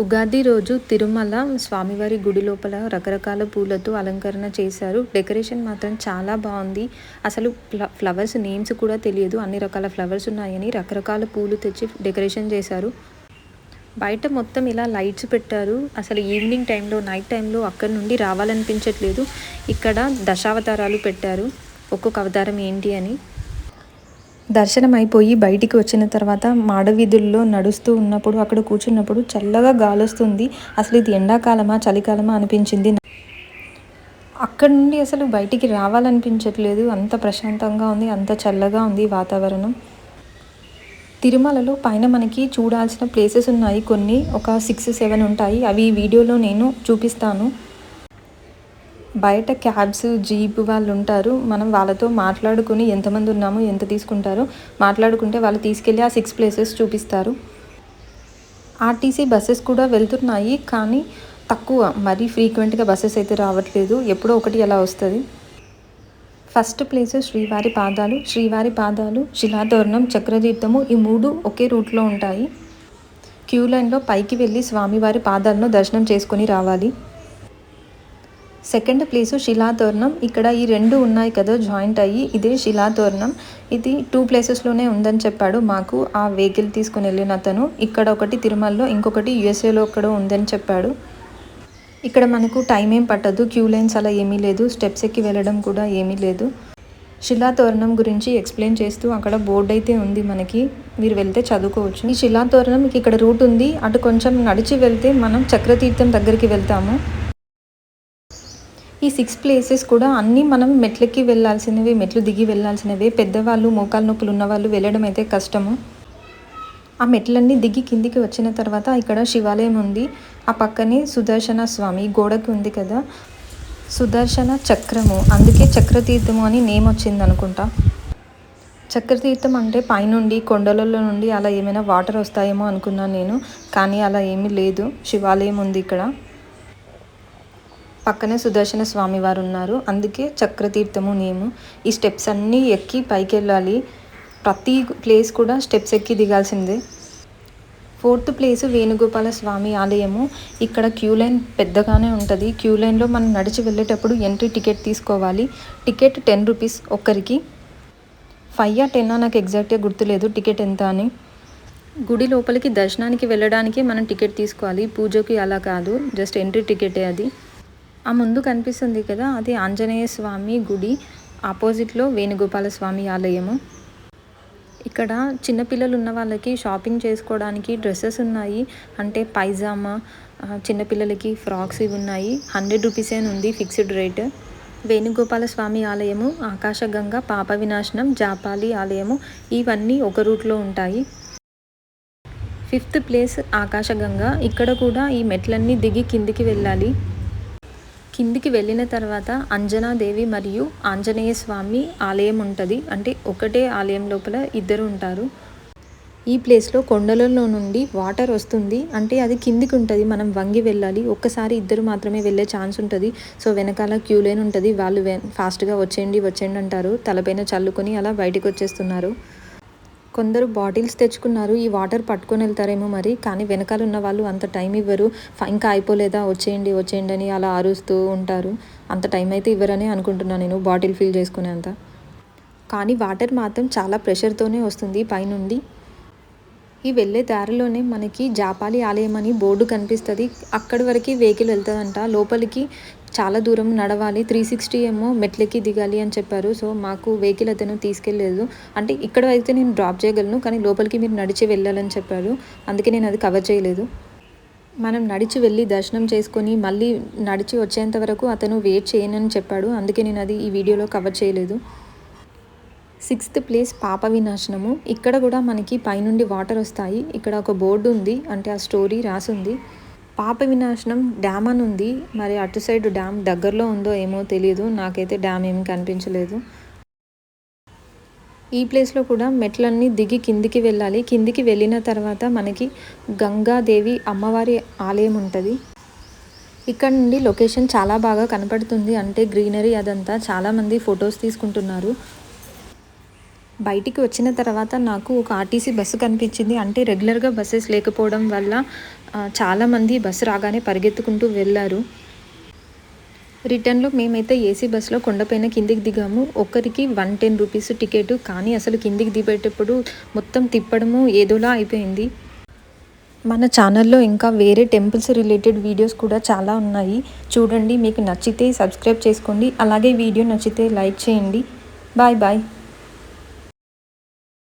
ఉగాది రోజు తిరుమల స్వామివారి గుడి లోపల రకరకాల పూలతో అలంకరణ చేశారు. డెకరేషన్ మాత్రం చాలా బాగుంది. అసలు ఫ్ల ఫ్లవర్స్ నేమ్స్ కూడా తెలియదు. అన్ని రకాల ఫ్లవర్స్ ఉన్నాయని రకరకాల పూలు తెచ్చి డెకరేషన్ చేశారు. బయట మొత్తం ఇలా లైట్స్ పెట్టారు. అసలు ఈవినింగ్ టైంలో నైట్ టైంలో అక్కడ నుండి రావాలనిపించట్లేదు. ఇక్కడ దశావతారాలు పెట్టారు. ఒక్కొక్క అవతారం ఏంటి అని. దర్శనం అయిపోయి బయటికి వచ్చిన తర్వాత మాడవీధుల్లో నడుస్తూ ఉన్నప్పుడు అక్కడ కూర్చున్నప్పుడు చల్లగా గాలొస్తుంది. అసలు ఇది ఎండాకాలమా చలికాలమా అనిపించింది. అక్కడ నుండి అసలు బయటికి రావాలనిపించట్లేదు. అంత ప్రశాంతంగా ఉంది అంత చల్లగా ఉంది వాతావరణం. తిరుమలలో పైన మనకి చూడాల్సిన ప్లేసెస్ ఉన్నాయి. కొన్ని ఒక సిక్స్ సెవెన్ ఉంటాయి. అవి వీడియోలో నేను చూపిస్తాను. బయట క్యాబ్స్ జీప్ వాళ్ళు ఉంటారు. మనం వాళ్ళతో మాట్లాడుకుని ఎంతమంది ఉన్నామో ఎంత తీసుకుంటారో మాట్లాడుకుంటే వాళ్ళు తీసుకెళ్ళి ఆ సిక్స్ ప్లేసెస్ చూపిస్తారు. ఆర్టీసీ బస్సెస్ కూడా వెళ్తున్నాయి కానీ తక్కువ. మరీ ఫ్రీక్వెంట్గా బస్సెస్ అయితే రావట్లేదు. ఎప్పుడో ఒకటి ఎలా వస్తుంది. ఫస్ట్ ప్లేస్ శ్రీవారి పాదాలు శ్రీవారి పాదాలు శిలాతోరణం చక్రతీర్థము ఈ మూడు ఒకే రూట్లో ఉంటాయి. క్యూ లైన్లో పైకి వెళ్ళి స్వామివారి పాదాలను దర్శనం చేసుకొని రావాలి. సెకండ్ ప్లేసు శిలాతోరణం. ఇక్కడ ఈ రెండు ఉన్నాయి కదా జాయింట్ అయ్యి. ఇదే శిలాతోరణం. ఇది టూ ప్లేసెస్లోనే ఉందని చెప్పాడు మాకు. ఆ వెహికల్ తీసుకుని వెళ్ళిన అతను. ఇక్కడ ఒకటి తిరుమలలో ఇంకొకటి యుఎస్ఏలో కూడా ఉందని చెప్పాడు. ఇక్కడ మనకు టైం ఏం పట్టదు. క్యూ లైన్స్ అలా ఏమీ లేదు. స్టెప్స్ ఎక్కి వెళ్ళడం కూడా ఏమీ లేదు. శిలాతోరణం గురించి ఎక్స్ప్లెయిన్ చేస్తూ అక్కడ బోర్డు అయితే ఉంది మనకి. మీరు వెళ్తే చదువుకోవచ్చు. ఈ శిలాతోరణం ఇక్కడ రూట్ ఉంది. అటు కొంచెం నడిచి వెళ్తే మనం చక్రతీర్థం దగ్గరికి వెళ్తాము. ఈ సిక్స్ ప్లేసెస్ కూడా అన్నీ మనం మెట్లకి వెళ్ళాల్సినవి మెట్లు దిగి వెళ్ళాల్సినవి. పెద్దవాళ్ళు మోకాలు నొప్పులు ఉన్నవాళ్ళు వెళ్ళడం అయితే కష్టము. ఆ మెట్లన్నీ దిగి కిందికి వచ్చిన తర్వాత ఇక్కడ శివాలయం ఉంది. ఆ పక్కనే సుదర్శన స్వామి గోడకి ఉంది కదా. సుదర్శన చక్రము. అందుకే చక్రతీర్థము అని నేమ్ వచ్చింది అనుకుంటా. చక్రతీర్థం అంటే పైనుండి కొండలలో నుండి అలా ఏమైనా వాటర్ వస్తాయేమో అనుకున్నాను నేను. కానీ అలా ఏమీ లేదు. శివాలయం ఉంది ఇక్కడ. పక్కనే సుదర్శన స్వామి వారు ఉన్నారు. అందుకే చక్రతీర్థము నేము ఈ స్టెప్స్ అన్నీ ఎక్కి పైకి వెళ్ళాలి ప్రతి ప్లేస్ కూడా స్టెప్స్ ఎక్కి దిగాల్సిందే. ఫోర్త్ ప్లేస్ వేణుగోపాల స్వామి ఆలయము. ఇక్కడ క్యూ లైన్ పెద్దగానే ఉంటుంది. క్యూ లైన్లో మనం నడిచి వెళ్ళేటప్పుడు ఎంట్రీ టికెట్ తీసుకోవాలి. టికెట్ టెన్ రూపీస్ ఒక్కరికి. ఫైవ్ ఆ టెన్ నాకు ఎగ్జాక్ట్గా గుర్తులేదు టికెట్ ఎంత అని. గుడి లోపలికి దర్శనానికి వెళ్ళడానికి మనం టికెట్ తీసుకోవాలి. పూజకి అలా కాదు. జస్ట్ ఎంట్రీ టికెటే అది. ఆ ముందు కనిపిస్తుంది కదా అది ఆంజనేయ స్వామి గుడి ఆపోజిట్లో వేణుగోపాల స్వామి ఆలయము. ఇక్కడ చిన్నపిల్లలు ఉన్న వాళ్ళకి షాపింగ్ చేసుకోవడానికి డ్రెస్సెస్ ఉన్నాయి. అంటే పైజామా చిన్నపిల్లలకి ఫ్రాక్స్ ఇవి ఉన్నాయి. హండ్రెడ్ రూపీస్ అని ఉంది ఫిక్స్డ్ రేట్. వేణుగోపాల స్వామి ఆలయము ఆకాశగంగా పాప వినాశనం జాపాలి ఆలయము ఇవన్నీ ఒక రూట్లో ఉంటాయి. Fifth place Akashganga. ఇక్కడ కూడా ఈ మెట్లన్నీ దిగి కిందికి వెళ్ళాలి. కిందికి వెళ్ళిన తర్వాత అంజనాదేవి మరియు ఆంజనేయ స్వామి ఆలయం ఉంటుంది. అంటే ఒకటే ఆలయం లోపల ఇద్దరు ఉంటారు. ఈ ప్లేస్లో కొండలలో నుండి వాటర్ వస్తుంది. అంటే అది కిందికి ఉంటుంది. మనం వంగి వెళ్ళాలి. ఒక్కసారి ఇద్దరు మాత్రమే వెళ్ళే ఛాన్స్ ఉంటుంది. సో వెనకాల క్యూ లైన్ ఉంటుంది. వాళ్ళు ఫాస్ట్గా వచ్చేయండి వచ్చేయండి అంటారు. తలపైన చల్లుకొని అలా బయటకు వచ్చేస్తున్నారు. కొందరు బాటిల్స్ తెచ్చుకున్నారు ఈ వాటర్ పట్టుకొని వెళ్తారేమో మరి. కానీ వెనకాల ఉన్న వాళ్ళు అంత టైం ఇవ్వరు. ఇంకా అయిపోలేదా? వచ్చేయండి వచ్చేయండి అని అలా అరుస్తూ ఉంటారు. అంత టైం అయితే ఇవ్వరని అనుకుంటున్నాను నేను బాటిల్ ఫిల్ చేసుకునేంత. కానీ వాటర్ మాత్రం చాలా ప్రెషర్తోనే వస్తుంది. పైనుండి ఈ వెళ్ళే దారిలోనే మనకి జాపాలి ఆలయం అని బోర్డు కనిపిస్తుంది. అక్కడి వరకు వెహికల్ వెళ్తుందంట. లోపలికి చాలా దూరం నడవాలి. త్రీ సిక్స్టీ ఏమో మెట్లకి దిగాలి అని చెప్పారు. సో మాకు వెహికల్ అతను తీసుకెళ్ళలేదు. అంటే ఇక్కడ అయితే నేను డ్రాప్ చేయగలను కానీ లోపలికి మీరు నడిచి వెళ్ళాలని చెప్పారు. అందుకే నేను అది కవర్ చేయలేదు. మనం నడిచి వెళ్ళి దర్శనం చేసుకొని మళ్ళీ నడిచి వచ్చేంత వరకు అతను వెయిట్ చేయనని చెప్పాడు. అందుకే నేను అది ఈ వీడియోలో కవర్ చేయలేదు. సిక్స్త్ ప్లేస్ పాప వినాశనము. ఇక్కడ కూడా మనకి పైనుండి వాటర్ వస్తాయి. ఇక్కడ ఒక బోర్డు ఉంది. అంటే ఆ స్టోరీ రాసుంది. పాప వినాశనం డ్యామ్ అని ఉంది. మరి అటు సైడ్ డ్యామ్ దగ్గరలో ఉందో ఏమో తెలియదు నాకైతే డ్యామ్ ఏమి కనిపించలేదు. ఈ ప్లేస్లో కూడా మెట్లన్నీ దిగి కిందికి వెళ్ళాలి. కిందికి వెళ్ళిన తర్వాత మనకి గంగాదేవి అమ్మవారి ఆలయం ఉంటుంది. ఇక్కడ నుండి లొకేషన్ చాలా బాగా కనపడుతుంది. అంటే గ్రీనరీ అదంతా చాలామంది ఫొటోస్ తీసుకుంటున్నారు. బయటికి వచ్చిన తర్వాత నాకు ఒక ఆర్టీసీ బస్సు కనిపించింది. అంటే రెగ్యులర్గా బస్సెస్ లేకపోవడం వల్ల చాలామంది బస్సు రాగానే పరిగెత్తుకుంటూ వెళ్ళారు. రిటర్న్లో మేమైతే ఏసీ బస్సులో కొండపైన కిందికి దిగాము. ఒక్కరికి వన్ టెన్ రూపీస్ టికెట్. కానీ అసలు కిందికి దిగేటప్పుడు మొత్తం తిప్పడము ఏదోలా అయిపోయింది. మన ఛానల్లో ఇంకా వేరే టెంపుల్స్ రిలేటెడ్ వీడియోస్ కూడా చాలా ఉన్నాయి. చూడండి మీకు నచ్చితే సబ్స్క్రైబ్ చేసుకోండి. అలాగే వీడియో నచ్చితే లైక్ చేయండి. Bye bye.